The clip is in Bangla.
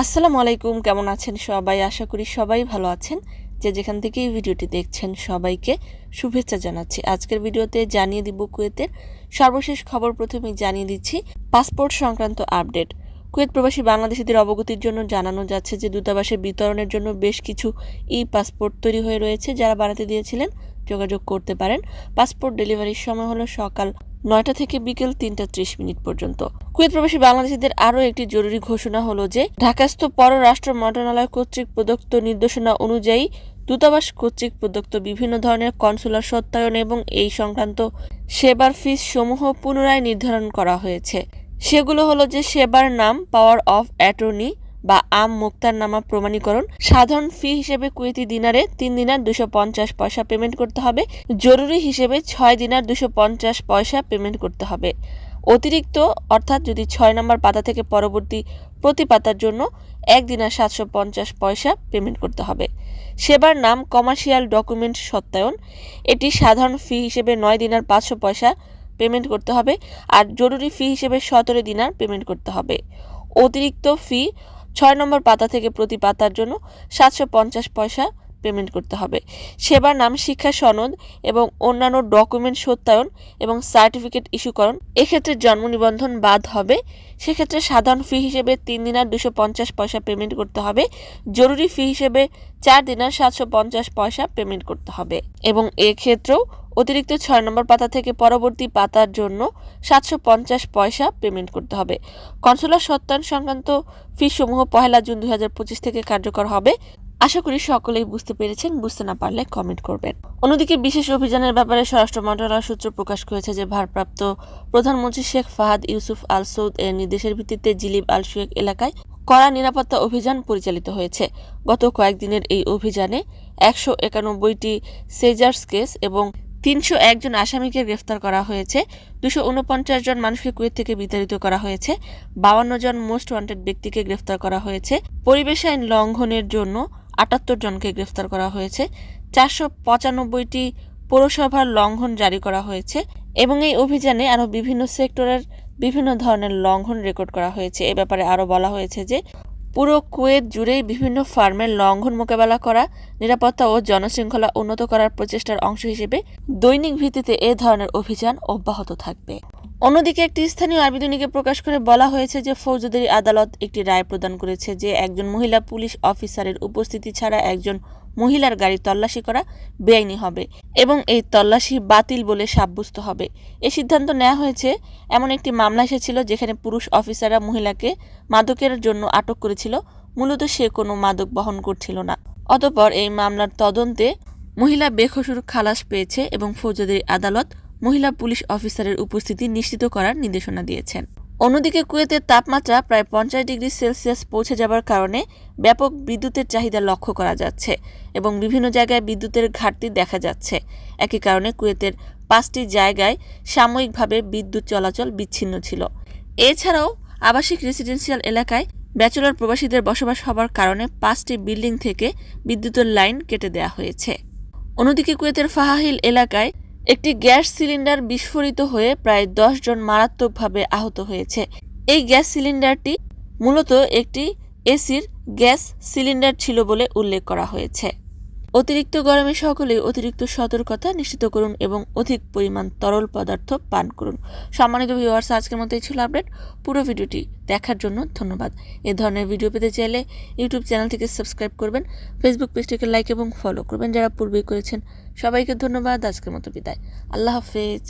আসসালামু আলাইকুম, কেমন আছেন সবাই? আশা করি সবাই ভালো আছেন। যে যেখান থেকে এই ভিডিওটি দেখছেন সবাইকে শুভেচ্ছা জানাচ্ছি। আজকের ভিডিওতে জানিয়ে দিব কুয়েতের সর্বশেষ খবর। প্রথমেই জানিয়ে দিচ্ছি, পাসপোর্ট সংক্রান্ত আপডেট। কুয়েত প্রবাসী বাংলাদেশিদের অবগতির জন্য জানানো যাচ্ছে যে দূতাবাসে বিতরণের জন্য বেশ কিছু ই পাসপোর্ট তৈরি হয়ে রয়েছে। যারা বানাতে দিয়েছিলেন, যোগাযোগ করতে পারেন। পাসপোর্ট ডেলিভারির সময় হলো সকাল নয়টা থেকে বিকেল তিনটা ত্রিশ মিনিট পর্যন্ত। কুয়েত প্রবাসী বাংলাদেশিদের আরও একটি জরুরি ঘোষণা হলো যে, ঢাকাস্থ পররাষ্ট্র মন্ত্রণালয় কর্তৃক প্রদত্ত নির্দেশনা অনুযায়ী দূতাবাস কর্তৃক প্রদত্ত বিভিন্ন ধরনের কনসুলার সত্যায়ন এবং এই সংক্রান্ত সেবার ফিস সমূহ পুনরায় নির্ধারণ করা হয়েছে। সেগুলো হলো যে, সেবার নাম, পাওয়ার অফ অ্যাটর্নি বা আম মুক্তার নামা প্রমাণীকরণ। সাধারণ ফি হিসেবে কুয়েতি দিনারে তিন দিনার দুশো পঞ্চাশ পয়সা পেমেন্ট করতে হবে। জরুরি হিসেবে ছয় দিনার দুশো পঞ্চাশ পয়সা পেমেন্ট করতে হবে। অতিরিক্ত, অর্থাৎ যদি ছয় নম্বর পাতা থেকে পরবর্তী প্রতি পাতার জন্য এক দিনার সাতশো পঞ্চাশ পয়সা পেমেন্ট করতে হবে। সেবার নাম কমার্শিয়াল ডকুমেন্ট সত্যায়ন। এটি সাধারণ ফি হিসেবে নয় দিনার পাঁচশো পয়সা পেমেন্ট করতে হবে। আর জরুরি ফি হিসেবে সতেরো দিনার পেমেন্ট করতে হবে। অতিরিক্ত ফি ছয় নম্বর পাতা থেকে প্রতি পাতার জন্য সাতশো পঞ্চাশ পয়সা পেমেন্ট করতে হবে। সেবার নাম, শিক্ষা সনদ এবং অন্যান্য ডকুমেন্ট সত্যায়ন এবং সার্টিফিকেট ইস্যুকরণ এক্ষেত্রে জন্ম নিবন্ধন বাদ হবে। সেক্ষেত্রে সাধারণ ফি হিসেবে তিন দিনার দুশো পঞ্চাশ পয়সা পেমেন্ট করতে হবে। জরুরি ফি হিসেবে চার দিনার সাতশো পঞ্চাশ পয়সা পেমেন্ট করতে হবে। এবং এক্ষেত্রেও অতিরিক্ত ছয় নম্বর পাতা থেকে পরবর্তী পাতার জন্য সাতশো পঞ্চাশ পয়সা পেমেন্ট করতে হবে। কনসুলার সত্যায়ন সংক্রান্ত ফিসমূহ পহেলা জুন দুই হাজার পঁচিশ থেকে কার্যকর হবে। আশা করি সকলেই বুঝতে পেরেছেন, বুঝতে না পারলে কমেন্ট করবেন। অন্যদিকে বিশেষ অভিযানের ব্যাপারে স্বরাষ্ট্র মন্ত্রণালয় সূত্র প্রকাশ করেছে যে ভারপ্রাপ্ত প্রধানমন্ত্রী শেখ ফাহাদ ইউসুফ আল সৌদ এর নির্দেশের ভিত্তিতে জিলিব আল শুয়েক এলাকায় কড়া নিরাপত্তা অভিযান পরিচালিত হয়েছে। গত কয়েকদিনের এই অভিযানে একশো একানব্বইটি সেজার্স কেস এবং তিনশো একজন আসামিকে গ্রেফতার করা হয়েছে, দুশো উনপঞ্চাশ জন মানুষকে কুয়েত থেকে বিতাড়িত করা হয়েছে, বাউান্ন জন মোস্ট ওয়ান্টেড ব্যক্তিকে গ্রেফতার করা হয়েছে, পরিবেশ আইন লঙ্ঘনের জন্য আটাত্তর জনকে গ্রেফতার করা হয়েছে, চারশো পঁচানব্বইটি পৌরসভার লঙ্ঘন জারি করা হয়েছে এবং এই অভিযানে আরও বিভিন্ন সেক্টরের বিভিন্ন ধরনের লঙ্ঘন রেকর্ড করা হয়েছে। এ ব্যাপারে আরও বলা হয়েছে যে পুরো কুয়েত জুড়েই বিভিন্ন ফার্মের লঙ্ঘন মোকাবেলা করা, নিরাপত্তা ও জনশৃঙ্খলা উন্নত করার প্রচেষ্টার অংশ হিসেবে দৈনিক ভিত্তিতে এ ধরনের অভিযান অব্যাহত থাকবে। অন্যদিকে একটি স্থানীয় আবেদনীকে প্রকাশ করে বলা হয়েছে যে ফৌজদারি আদালত একটি রায় প্রদান করেছে যে একজন মহিলা পুলিশ অফিসারের উপস্থিতি ছাড়া একজন মহিলার গাড়ি তল্লাশি করা বেআইনি হবে এবং এই তল্লাশি বাতিল বলে সাব্যস্ত হবে। এ সিদ্ধান্ত নেওয়া হয়েছে। এমন একটি মামলা এসেছিল যেখানে পুরুষ অফিসাররা মহিলাকে মাদকের জন্য আটক করেছিল। মূলত সে কোনো মাদক বহন করছিল না। অতপর এই মামলার তদন্তে মহিলা বেখসুর খালাস পেয়েছে এবং ফৌজদারি আদালত মহিলা পুলিশ অফিসারের উপস্থিতি নিশ্চিত করার নির্দেশনা দিয়েছেন। অন্যদিকে কুয়েতের তাপমাত্রা প্রায় পঞ্চাশ ডিগ্রি সেলসিয়াস পৌঁছে যাবার কারণে ব্যাপক বিদ্যুতের চাহিদা লক্ষ্য করা যাচ্ছে এবং বিভিন্ন জায়গায় বিদ্যুতের ঘাটতি দেখা যাচ্ছে। একই কারণে কুয়েতের পাঁচটি জায়গায় সাময়িকভাবে বিদ্যুৎ চলাচল বিচ্ছিন্ন ছিল। এছাড়াও আবাসিক রেসিডেন্সিয়াল এলাকায় ব্যাচেলর প্রবাসীদের বসবাস হবার কারণে পাঁচটি বিল্ডিং থেকে বিদ্যুতের লাইন কেটে দেওয়া হয়েছে। অন্যদিকে কুয়েতের ফাহাহিল এলাকায় একটি গ্যাস সিলিন্ডার বিস্ফোরিত হয়ে প্রায় দশ জন মারাত্মকভাবে আহত হয়েছে। এই গ্যাস সিলিন্ডারটি মূলত একটি এসির গ্যাস সিলিন্ডার ছিল বলে উল্লেখ করা হয়েছে। অতিরিক্ত গরমে সকলেই অতিরিক্ত সতর্কতা নিশ্চিত করুন এবং অধিক পরিমাণ তরল পদার্থ পান করুন। সম্মানিত ভিউয়ার্স আজকের মতো এই ছিল আপডেট পুরো ভিডিওটি দেখার জন্য ধন্যবাদ। এ ধরনের ভিডিও পেতে চাইলে ইউটিউব চ্যানেল থেকে সাবস্ক্রাইব করবেন ফেসবুক পেজটিকে লাইক এবং ফলো করবেন। যারা পূর্বেই করেছেন, সবাইকে ধন্যবাদ। আজকের মতো বিদায়। আল্লাহ হাফেজ।